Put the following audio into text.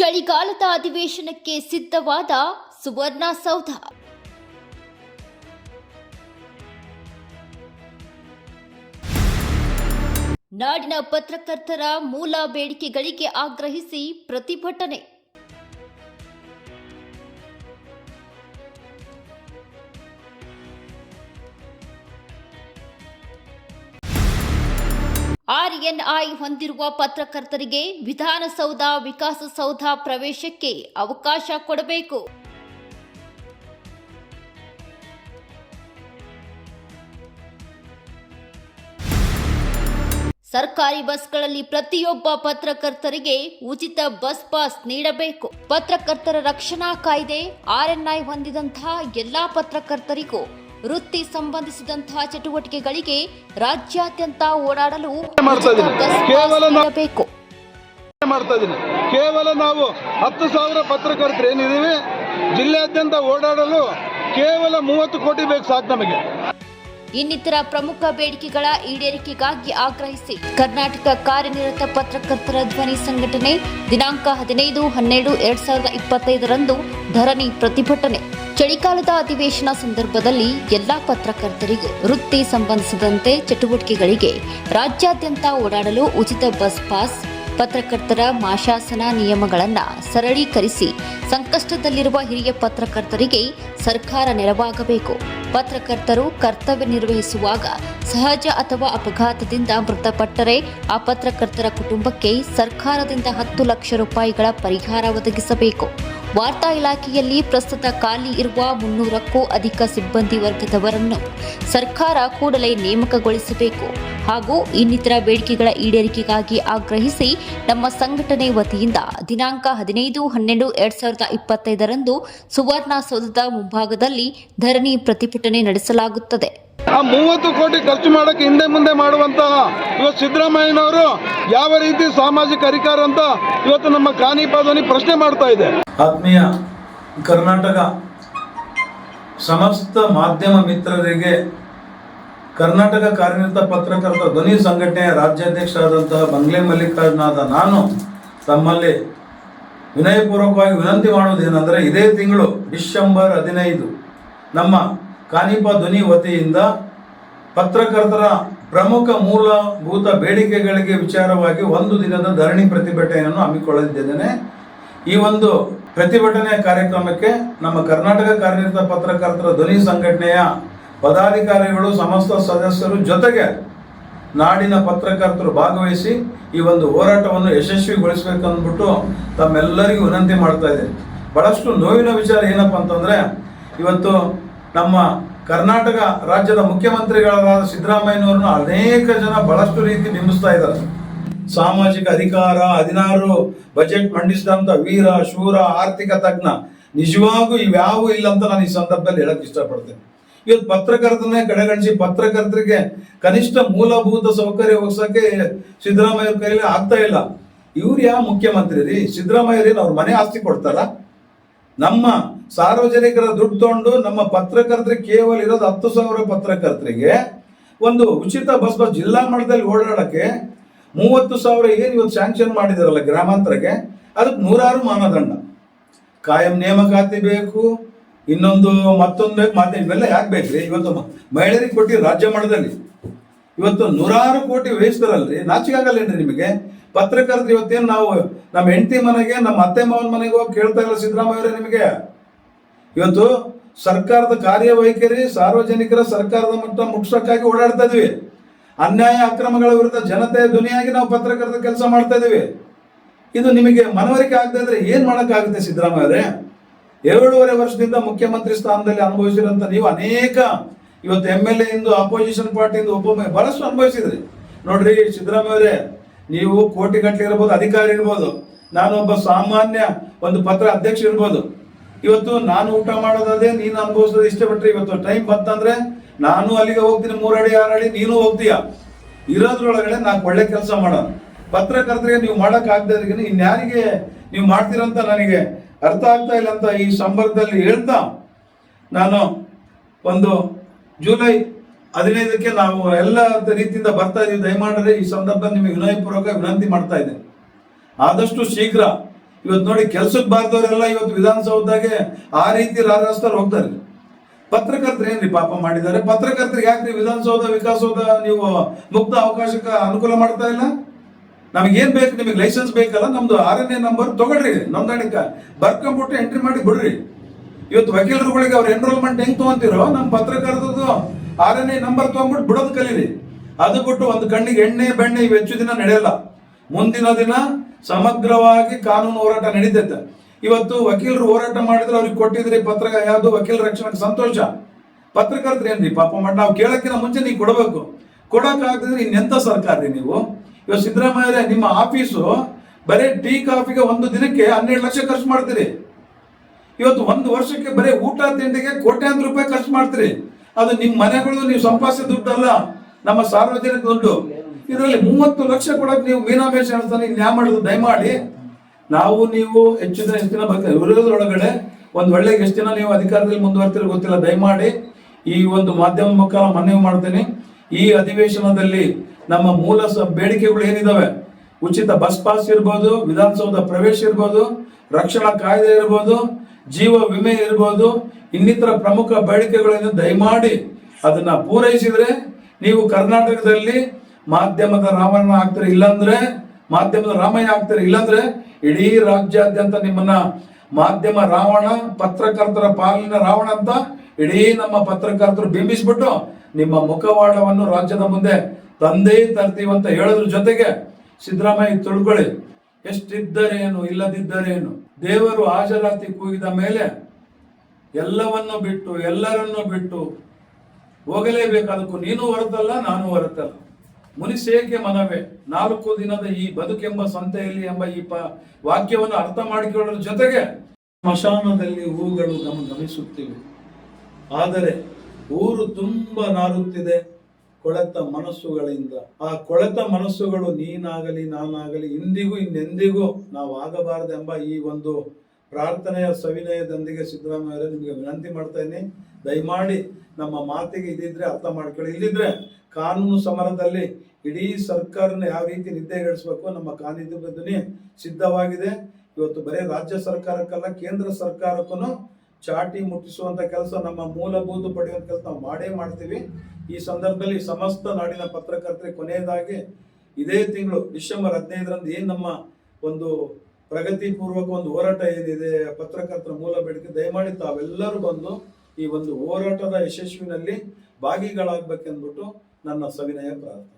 ಚಳಿಗಾಲದ ಅಧಿವೇಶನಕ್ಕೆ ಸಿದ್ಧವಾದ ಸುವರ್ಣಸೌಧ ನಾಡಿನ ಪತ್ರಕರ್ತರ ಮೂಲ ಬೇಡಿಕೆಗಳಿಗೆ ಆಗ್ರಹಿಸಿ ಪ್ರತಿಭಟನೆ. ಆರ್ಎನ್ಐ ಹೊಂದಿರುವ ಪತ್ರಕರ್ತರಿಗೆ ವಿಧಾನಸೌಧ, ವಿಕಾಸಸೌಧ ಪ್ರವೇಶಕ್ಕೆ ಅವಕಾಶ ಕೊಡಬೇಕು. ಸರ್ಕಾರಿ ಬಸ್ಗಳಲ್ಲಿ ಪ್ರತಿಯೊಬ್ಬ ಪತ್ರಕರ್ತರಿಗೆ ಉಚಿತ ಬಸ್ ಪಾಸ್ ನೀಡಬೇಕು. ಪತ್ರಕರ್ತರ ರಕ್ಷಣಾ ಕಾಯ್ದೆ, ಆರ್ಎನ್ಐ ಹೊಂದಿದಂತಹ ಎಲ್ಲಾ ಪತ್ರಕರ್ತರಿಗೂ ವೃತ್ತಿ ಸಂಬಂಧಿಸಿದಂತಹ ಚಟುವಟಿಕೆಗಳಿಗೆ ರಾಜ್ಯಾದ್ಯಂತ ಓಡಾಡಲು ಮಾಡ್ತಾ ಇದ್ದೀನಿ ಕೇವಲ ನಾವು ಹತ್ತು ಸಾವಿರ ಪತ್ರಕರ್ತರು ಏನಿದ್ದೀವಿ? ಜಿಲ್ಲೆಯಾದ್ಯಂತ ಓಡಾಡಲು ಕೇವಲ ಮೂವತ್ತು ಕೋಟಿ ಬೇಕು ಸಾಕು ನಮಗೆ. ಇನ್ನಿತರ ಪ್ರಮುಖ ಬೇಡಿಕೆಗಳ ಈಡೇರಿಕೆಗಾಗಿ ಆಗ್ರಹಿಸಿ ಕರ್ನಾಟಕ ಕಾರ್ಯನಿರತ ಪತ್ರಕರ್ತರ ಧ್ವನಿ ಸಂಘಟನೆ ದಿನಾಂಕ ಹದಿನೈದು ಹನ್ನೆರಡು ಎರಡ್ ಸಾವಿರದ ಇಪ್ಪತ್ತೈದರಂದು ಧರಣಿ ಪ್ರತಿಭಟನೆ. ಚಳಿಗಾಲದ ಅಧಿವೇಶನ ಸಂದರ್ಭದಲ್ಲಿ ಎಲ್ಲಾ ಪತ್ರಕರ್ತರಿಗೆ ವೃತ್ತಿ ಸಂಬಂಧಿಸಿದಂತೆ ಚಟುವಟಿಕೆಗಳಿಗೆ ರಾಜ್ಯಾದ್ಯಂತ ಓಡಾಡಲು ಉಚಿತ ಬಸ್ ಪಾಸ್ ಪತ್ರಕರ್ತರ ಮಾಶಾಸನ ನಿಯಮಗಳನ್ನು ಸರಳೀಕರಿಸಿ ಸಂಕಷ್ಟದಲ್ಲಿರುವ ಹಿರಿಯ ಪತ್ರಕರ್ತರಿಗೆ ಸರ್ಕಾರ ನೆರವಾಗಬೇಕು. ಪತ್ರಕರ್ತರು ಕರ್ತವ್ಯ ನಿರ್ವಹಿಸುವಾಗ ಸಹಜ ಅಥವಾ ಅಪಘಾತದಿಂದ ಮೃತಪಟ್ಟರೆ ಆ ಪತ್ರಕರ್ತರ ಕುಟುಂಬಕ್ಕೆ ಸರ್ಕಾರದಿಂದ ಹತ್ತು ಲಕ್ಷ ರೂಪಾಯಿಗಳ ಪರಿಹಾರ ಒದಗಿಸಬೇಕು. ವಾರ್ತಾ ಇಲಾಖೆಯಲ್ಲಿ ಪ್ರಸ್ತುತ ಖಾಲಿ ಇರುವ ಮುನ್ನೂರಕ್ಕೂ ಅಧಿಕ ಸಿಬ್ಬಂದಿ ವರ್ಗದವರನ್ನು ಸರ್ಕಾರ ಕೂಡಲೇ ನೇಮಕಗೊಳಿಸಬೇಕು ಹಾಗೂ ಇನ್ನಿತರ ಬೇಡಿಕೆಗಳ ಈಡೇರಿಕೆಗಾಗಿ ಆಗ್ರಹಿಸಿ ನಮ್ಮ ಸಂಘಟನೆ ವತಿಯಿಂದ ದಿನಾಂಕ ಹದಿನೈದು, ಹನ್ನೆರಡು, ಎರಡ್ ಸಾವಿರದ ಇಪ್ಪತ್ತೈದರಂದು ಸುವರ್ಣಸೌಧದ ಮುಂಭಾಗದಲ್ಲಿ ಧರಣಿ ಪ್ರತಿಭಟನೆ ನಡೆಸಲಾಗುತ್ತದೆ. ಆ ಮೂವತ್ತು ಕೋಟಿ ಖರ್ಚು ಮಾಡೋಕ್ಕೆ ಹಿಂದೆ ಮುಂದೆ ಮಾಡುವಂತಹ ಇವತ್ತು ಸಿದ್ದರಾಮಯ್ಯನವರು ಯಾವ ರೀತಿ ಸಾಮಾಜಿಕ ಅಧಿಕಾರ ಅಂತ ಇವತ್ತು ನಮ್ಮ ಕಾನಿಪಾದನಿ ಪ್ರಶ್ನೆ ಮಾಡ್ತಾ ಇದೆ. ಆತ್ಮೀಯ ಕರ್ನಾಟಕ ಸಮಸ್ತ ಮಾಧ್ಯಮ ಮಿತ್ರರಿಗೆ ಕರ್ನಾಟಕ ಕಾರ್ಯನಿರತ ಪತ್ರಕರ್ತ ಧ್ವನಿ ಸಂಘಟನೆಯ ರಾಜ್ಯಾಧ್ಯಕ್ಷರಾದಂತಹ ಬಂಗ್ಲೆ ಮಲ್ಲಿಕಾರ್ಜುನಾದ ನಾನು ತಮ್ಮಲ್ಲಿ ವಿನಯಪೂರ್ವಕವಾಗಿ ವಿನಂತಿ ಮಾಡುವುದೇನೆಂದರೆ ಇದೇ ತಿಂಗಳು ಡಿಸೆಂಬರ್ ಹದಿನೈದು ನಮ್ಮ ಕಾನಿಪ ಧ್ವನಿ ವತಿಯಿಂದ ಪತ್ರಕರ್ತರ ಪ್ರಮುಖ ಮೂಲಭೂತ ಬೇಡಿಕೆಗಳಿಗೆ ವಿಚಾರವಾಗಿ ಒಂದು ದಿನದ ಧರಣಿ ಪ್ರತಿಭಟನೆಯನ್ನು ಹಮ್ಮಿಕೊಳ್ಳಲಿದ್ದೇನೆ. ಈ ಒಂದು ಪ್ರತಿಭಟನೆಯ ಕಾರ್ಯಕ್ರಮಕ್ಕೆ ನಮ್ಮ ಕರ್ನಾಟಕ ಕಾರ್ಯನಿರತ ಪತ್ರಕರ್ತರ ಧ್ವನಿ ಸಂಘಟನೆಯ ಪದಾಧಿಕಾರಿಗಳು, ಸಮಸ್ತ ಸದಸ್ಯರು ಜೊತೆಗೆ ನಾಡಿನ ಪತ್ರಕರ್ತರು ಭಾಗವಹಿಸಿ ಈ ಒಂದು ಹೋರಾಟವನ್ನು ಯಶಸ್ವಿಗೊಳಿಸಬೇಕಂದ್ಬಿಟ್ಟು ತಮ್ಮೆಲ್ಲರಿಗೂ ವಿನಂತಿ ಮಾಡ್ತಾ ಇದ್ದೇನೆ. ಬಹಳಷ್ಟು ನೋವಿನ ವಿಚಾರ ಏನಪ್ಪ ಅಂತಂದ್ರೆ, ಇವತ್ತು ನಮ್ಮ ಕರ್ನಾಟಕ ರಾಜ್ಯದ ಮುಖ್ಯಮಂತ್ರಿಗಳಾದ ಸಿದ್ದರಾಮಯ್ಯನವರನ್ನು ಅನೇಕ ಜನ ಬಹಳಷ್ಟು ರೀತಿ ಬಿಂಬಿಸ್ತಾ ಇದ್ದಾರೆ. ಸಾಮಾಜಿಕ ಅಧಿಕಾರ, ಹದಿನಾರು ಬಜೆಟ್ ಮಂಡಿಸಿದಂಥ ವೀರ, ಶೂರ, ಆರ್ಥಿಕ ತಜ್ಞ ನಿಜವಾಗೂ ಇವ್ಯಾವು ಇಲ್ಲ ಅಂತ ನಾನು ಈ ಸಂದರ್ಭದಲ್ಲಿ ಹೇಳಕ್ ಇಷ್ಟಪಡ್ತೇನೆ. ಇವತ್ತು ಪತ್ರಕರ್ತನೇ ಕಡೆಗಣಿಸಿ ಪತ್ರಕರ್ತರಿಗೆ ಕನಿಷ್ಠ ಮೂಲಭೂತ ಸೌಕರ್ಯ ಒಗ್ಸಕ್ಕೆ ಸಿದ್ದರಾಮಯ್ಯ ಕೈಲಿ ಆಗ್ತಾ ಇಲ್ಲ. ಇವ್ರು ಯಾವ ಮುಖ್ಯಮಂತ್ರಿ ರೀ? ಸಿದ್ದರಾಮಯ್ಯ ಅವ್ರ ಮನೆ ಆಸ್ತಿ ಕೊಡ್ತಾರ? ನಮ್ಮ ಸಾರ್ವಜನಿಕರ ದುಡ್ಡು ತಗೊಂಡು ನಮ್ಮ ಪತ್ರಕರ್ತರಿಗೆ ಕೇವಲ ಇರೋದು ಹತ್ತು ಸಾವಿರ ಪತ್ರಕರ್ತರಿಗೆ ಒಂದು ಉಚಿತ ಬಸ್ ಬಸ್ ಜಿಲ್ಲಾ ಮಟ್ಟದಲ್ಲಿ ಓಡಾಡಕ್ಕೆ ಮೂವತ್ತು ಸಾವಿರ ಏನು ಇವತ್ತು ಸ್ಯಾಂಕ್ಷನ್ ಮಾಡಿದಾರಲ್ಲ ಗ್ರಾಮಾಂತರಕ್ಕೆ, ಅದಕ್ಕೆ ನೂರಾರು ಮಾನದಂಡ. ಕಾಯಂ ನೇಮಕಾತಿ ಬೇಕು, ಇನ್ನೊಂದು ಮತ್ತೊಂದು ಬೇಕು, ಮತ್ತೆ ಇವೆಲ್ಲ ಯಾಕೆ ಬೇಕ್ರಿ? ಇವತ್ತು ಮಹಿಳೆಯರಿಗೆ ಕೊಟ್ಟಿ ರಾಜ್ಯ ಮಟ್ಟದಲ್ಲಿ. ಇವತ್ತು ನೂರಾರು ಕೋಟಿ ವ್ಯಯಿಸ್ತಾರಲ್ರಿ ನಾಚಿಕೆ ಆಗಲ್ಲೇನ್ರಿ ನಿಮಗೆ? ಪತ್ರಕರ್ತರು ಇವತ್ತೇನು ನಾವು ನಮ್ಮ ಹೆಂಡತಿ ಮನೆಗೆ, ನಮ್ಮ ಅತ್ತೆ ಮಾವನ ಮನೆಗೆ ಹೋಗಿ ಕೇಳ್ತಾ ಇಲ್ಲ ಸಿದ್ದರಾಮಯ್ಯವರೇ ನಿಮಗೆ? ಇವತ್ತು ಸರ್ಕಾರದ ಕಾರ್ಯವೈಖರಿ, ಸಾರ್ವಜನಿಕರ ಸರ್ಕಾರದ ಮಟ್ಟ ಮುಟ್ಸಕ್ಕಾಗಿ ಓಡಾಡ್ತಾ ಇದ್ವಿ. ಅನ್ಯಾಯ ಅಕ್ರಮಗಳ ವಿರುದ್ಧ ಜನತೆ ದುನಿಯಾಗಿ ನಾವು ಪತ್ರಕರ್ತ ಕೆಲಸ ಮಾಡ್ತಾ ಇದೀವಿ. ಇದು ನಿಮಗೆ ಮನವರಿಕೆ ಆಗದೆ ಇದ್ರೆ ಏನ್ ಸಿದ್ದರಾಮಯ್ಯ ಅವರೇ? ಏಳೂವರೆ ವರ್ಷದಿಂದ ಮುಖ್ಯಮಂತ್ರಿ ಸ್ಥಾನದಲ್ಲಿ ಅನುಭವಿಸಿರುವಂತ ನೀವು ಅನೇಕ ಇವತ್ತು ಎಂ ಎಲ್ ಎ ಇಂದು ಅಪೋಸಿಷನ್ ಪಾರ್ಟಿಯಿಂದ ಒಬ್ಬ ಬಹಳಷ್ಟು ಅನುಭವಿಸಿದ್ರಿ. ನೋಡ್ರಿ ಸಿದ್ದರಾಮಯ್ಯವರೇ ನೀವು ಕೋಟಿ ಗಟ್ಟಲೆ ಇರ್ಬೋದು, ಅಧಿಕಾರಿ ಇರ್ಬೋದು ನಾನು ಒಬ್ಬ ಸಾಮಾನ್ಯ ಒಂದು ಪತ್ರ ಅಧ್ಯಕ್ಷ ಇರ್ಬೋದು. ಇವತ್ತು ನಾನು ಊಟ ಮಾಡೋದೇ ನೀನು ಅನುಭವಿಸೋದು ಇಷ್ಟಪಟ್ಟರೆ ಇವತ್ತು ಟೈಮ್ ಬಂತಂದ್ರೆ ನಾನು ಅಲ್ಲಿಗೆ ಹೋಗ್ತೀನಿ, ಮೂರಡಿ, ಆರಡಿ, ನೀನು ಹೋಗ್ತೀಯ. ಇರೋದ್ರೊಳಗಡೆ ನಾನು ಒಳ್ಳೆ ಕೆಲಸ ಮಾಡೋಣ. ಪತ್ರಕರ್ತರಿಗೆ ನೀವು ಮಾಡಕ್ ಆಗದೆ ಇನ್ಯಾರಿಗೆ ನೀವು ಮಾಡ್ತೀರಂತ ನನಗೆ ಅರ್ಥ ಆಗ್ತಾ ಇಲ್ಲ ಅಂತ ಈ ಸಂದರ್ಭದಲ್ಲಿ ಹೇಳ್ತಾ ನಾನು ಒಂದು ಜುಲೈ ಹದಿನೈದಕ್ಕೆ ನಾವು ಎಲ್ಲ ರೀತಿಯಿಂದ ಬರ್ತಾ ಇದ್ದೀವಿ ದಯಮಾಡಿದ್ರೆ ಈ ಸಂದರ್ಭದಲ್ಲಿ ನಿಮಗೆ ವಿನಯಪೂರ್ವಕ ವಿನಂತಿ ಮಾಡ್ತಾ ಇದ್ದೇನೆ. ಆದಷ್ಟು ಶೀಘ್ರ ಇವತ್ತು ನೋಡಿ ಕೆಲ್ಸಕ್ಕೆ ಬಾರ್ದವರೆಲ್ಲ ಇವತ್ತು ವಿಧಾನಸೌಧದಾಗೆ ಆ ರೀತಿ ರಾಜಸ್ಥಾನ ಹೋಗ್ತಾರೆ. ಪತ್ರಕರ್ತರು ಏನ್ರಿ ಪಾಪ ಮಾಡಿದ್ದಾರೆ? ಪತ್ರಕರ್ತರಿಗೆ ಯಾಕ್ರಿ ವಿಧಾನಸೌಧ ವಿಕಾಸೌಧ ನೀವು ಮುಕ್ತ ಅವಕಾಶಕ್ಕೆ ಅನುಕೂಲ ಮಾಡ್ತಾ ಇಲ್ಲ? ನಮಗೇನ್ ಬೇಕು? ನಿಮಗೆ ಲೈಸೆನ್ಸ್ ಬೇಕಲ್ಲ? ನಮ್ದು ಎ ನಂಬರ್ ತಗೊಳ್ರಿ, ನೋಂದಣಿಕ. ಬರ್ಕೊಂಬಿಟ್ಟು ಎಂಟ್ರಿ ಮಾಡಿ ಬಿಡ್ರಿ. ಇವತ್ತು ವಕೀಲರುಗಳಿಗೆ ಅವ್ರ ಎನ್ರೋಲ್ಮೆಂಟ್ ಹೆಂಗ್ ತಗೊಂತೀರೋ ನಮ್ಮ ಎನ್ ಎ ನಂಬರ್ ತಗೊಂಡ್ಬಿಟ್ಟು ಬಿಡೋದು ಕಲೀರಿ. ಅದು ಬಿಟ್ಟು ಒಂದು ಕಣ್ಣಿಗೆ ಎಣ್ಣೆ, ಬೆಣ್ಣೆ ಇವು ಹೆಚ್ಚು ದಿನ ನಡೆಯಲ್ಲ. ಮುಂದಿನ ದಿನ ಸಮಗ್ರವಾಗಿ ಕಾನೂನು ಹೋರಾಟ ನಡೀತೈತೆ. ಇವತ್ತು ವಕೀಲರು ಹೋರಾಟ ಮಾಡಿದ್ರೆ ಅವ್ರಿಗೆ ಕೊಟ್ಟಿದ್ರಿ ಪತ್ರ ಯಾವುದು? ವಕೀಲ ರಕ್ಷಣೆಗೆ ಸಂತೋಷ. ಪತ್ರಕರ್ತರು ಏನ್ರಿ? ಪಾಪ ಮಾಡಿ ನಾವು ಕೇಳೋಕ್ಕಿಂತ ಮುಂಚೆ ನೀವು ಕೊಡಬೇಕು. ಕೊಡಕ್ ಇನ್ನೆಂಥ ಸರ್ಕಾರ ರೀ ನೀವು? ಇವತ್ತು ಸಿದ್ದರಾಮಯ್ಯ ನಿಮ್ಮ ಆಫೀಸು ಬರೀ ಟೀ, ಕಾಫಿಗೆ ಒಂದು ದಿನಕ್ಕೆ ಹನ್ನೆರಡು ಲಕ್ಷ ಖರ್ಚು ಮಾಡ್ತೀರಿ. ಇವತ್ತು ಒಂದು ವರ್ಷಕ್ಕೆ ಬರೀ ಊಟ ತಿಂಡಿಗೆ ಕೋಟ್ಯಾಂತರ ರೂಪಾಯಿ ಖರ್ಚು ಮಾಡ್ತೀರಿ. ಅದು ನಿಮ್ಮ ಮನೆಗಳು ನೀವು ಸಂಪಾದಿಸಿದ ದುಡ್ಡಲ್ಲ. ನಮ್ಮ ಸಾರ್ವಜನಿಕ ದುಡ್ಡು. ಇದರಲ್ಲಿ ಮೂವತ್ತು ಲಕ್ಷ ಕೊಡಕ್ಕೆ ನೀವು ಮೀನಾಮೇಶ ಹೇಳ್ತಾನೆ ನ್ಯಾಯ ಮಾಡೋದು ದಯಮಾಡಿ. ನಾವು ನೀವು ಹೆಚ್ಚು ದಿನ ಎಷ್ಟು ದಿನ ವಿರೋಧದೊಳಗಡೆ ಒಂದು ಒಳ್ಳೆ ಎಷ್ಟು ದಿನ ನೀವು ಅಧಿಕಾರದಲ್ಲಿ ಮುಂದುವರ್ತಿರೋ ಗೊತ್ತಿಲ್ಲ, ದಯಮಾಡಿ ಈ ಒಂದು ಮಾಧ್ಯಮ ಮುಖಾಂತರ ಮನವಿ ಮಾಡ್ತೀನಿ. ಈ ಅಧಿವೇಶನದಲ್ಲಿ ನಮ್ಮ ಮೂಲ ಬೇಡಿಕೆಗಳು ಏನಿದಾವೆ? ಉಚಿತ ಬಸ್ ಪಾಸ್ ಇರ್ಬೋದು, ವಿಧಾನಸೌಧ ಪ್ರವೇಶ ಇರ್ಬೋದು, ರಕ್ಷಣಾ ಕಾಯ್ದೆ ಇರ್ಬೋದು, ಜೀವ ವಿಮೆ ಇರ್ಬೋದು, ಇನ್ನಿತರ ಪ್ರಮುಖ ಬೇಡಿಕೆಗಳನ್ನು ದಯಮಾಡಿ ಅದನ್ನ ಪೂರೈಸಿದ್ರೆ ನೀವು ಕರ್ನಾಟಕದಲ್ಲಿ ಮಾಧ್ಯಮದ ರಾಮಣ್ಣ ಆಗ್ತಾರೆ, ಇಲ್ಲಾಂದ್ರೆ ಮಾಧ್ಯಮದ ರಾಮಯ್ಯ ಆಗ್ತಾರೆ, ಇಲ್ಲಾಂದ್ರೆ ಇಡೀ ರಾಜ್ಯಾದ್ಯಂತ ನಿಮ್ಮನ್ನ ಮಾಧ್ಯಮ ರಾವಣ, ಪತ್ರಕರ್ತರ ಪಾಲಿನ ರಾವಣ ಅಂತ ಇಡೀ ನಮ್ಮ ಪತ್ರಕರ್ತರು ಬಿಂಬಿಸ್ಬಿಟ್ಟು ನಿಮ್ಮ ಮುಖವಾಡವನ್ನು ರಾಜ್ಯದ ಮುಂದೆ ತಂದೇ ತರ್ತೀವಿ ಅಂತ ಹೇಳೋದ್ರ ಜೊತೆಗೆ ಸಿದ್ದರಾಮಯ್ಯ ತಿಳ್ಕೊಳ್ಳಿ. ಎಷ್ಟಿದ್ದರೇನು, ಇಲ್ಲದಿದ್ದರೇನು, ದೇವರು ಹಾಜರಾತಿ ಕೂಗಿದ ಮೇಲೆ ಎಲ್ಲವನ್ನು ಬಿಟ್ಟು, ಎಲ್ಲರನ್ನು ಬಿಟ್ಟು ಹೋಗಲೇಬೇಕಾದಕ್ಕೂ ನೀನು ಹೊರತಲ್ಲ, ನಾನು ಹೊರತಲ್ಲ. ಮುನಿಸೇಕೆ ಮನವೇ, ನಾಲ್ಕು ದಿನದ ಈ ಬದುಕೆಂಬ ಸಂತೆಯಲ್ಲಿ ಎಂಬ ಈ ಪ ವಾಕ್ಯವನ್ನು ಅರ್ಥ ಮಾಡಿಕೊಳ್ಳೋದ್ರ ಜೊತೆಗೆ ಸ್ಮಶಾನದಲ್ಲಿ ಹೂಗಳು ನಮ್ಮ ನಮಿಸುತ್ತಿವೆ ಆದರೆ ಊರು ತುಂಬ ನಾರುತ್ತಿದೆ ಕೊಳೆತ ಮನಸ್ಸುಗಳಿಂದ. ಆ ಕೊಳೆತ ಮನಸ್ಸುಗಳು ನೀನಾಗಲಿ, ನಾನಾಗಲಿ, ಇಂದಿಗೂ ಇನ್ನೆಂದಿಗೂ ನಾವು ಆಗಬಾರದೆಂಬ ಈ ಒಂದು ಪ್ರಾರ್ಥನೆಯ ಸವಿನಯದೊಂದಿಗೆ ಸಿದ್ದರಾಮಯ್ಯ ನಿಮಗೆ ವಿನಂತಿ ಮಾಡ್ತೇನೆ ದಯಮಾಡಿ ನಮ್ಮ ಮಾತಿಗೆ ಇದಿದ್ರೆ, ಅರ್ಥ ಮಾಡ್ಕೊಳ್ಳಿ. ಇಲ್ಲಿದ್ರೆ ಕಾನೂನು ಸಮರದಲ್ಲಿ ಇಡೀ ಸರ್ಕಾರನ ಯಾವ ರೀತಿ ನಿದ್ದೆಗೆಡಿಸ್ಬೇಕು ನಮ್ಮ ಕಾನೂನು ಧ್ವನಿ ಸಿದ್ಧವಾಗಿದೆ. ಇವತ್ತು ಬರೀ ರಾಜ್ಯ ಸರ್ಕಾರಕ್ಕಲ್ಲ, ಕೇಂದ್ರ ಸರ್ಕಾರಕ್ಕೂ ಚಾಟಿ ಮುಟ್ಟಿಸುವಂತ ಕೆಲಸ ನಮ್ಮ ಮೂಲಭೂತ ಪಡೆಯುವಂತ ಕೆಲಸ ನಾವು ಮಾಡೇ ಮಾಡ್ತೀವಿ. ಈ ಸಂದರ್ಭದಲ್ಲಿ ಸಮಸ್ತ ನಾಡಿನ ಪತ್ರಕರ್ತರಿಗೆ ಕೊನೆಯದಾಗಿ ಇದೇ ತಿಂಗಳು ಡಿಸೆಂಬರ್ ಹದಿನೈದರಂದು ಏನು ನಮ್ಮ ಒಂದು ಪ್ರಗತಿ ಪೂರ್ವಕ ಒಂದು ಹೋರಾಟ ಏನಿದೆ ಪತ್ರಕರ್ತರ ಮೂಲ ಬೇಡಿಕೆ, ದಯಮಾಡಿ ತಾವೆಲ್ಲರೂ ಬಂದು ಈ ಒಂದು ಹೋರಾಟದ ಯಶಸ್ವಿನಲ್ಲಿ ಭಾಗಿಗಳಾಗಬೇಕೆಂದ್ಬಿಟ್ಟು ನನ್ನ ಸವಿನಯ ಪ್ರಾರ್ಥನೆ.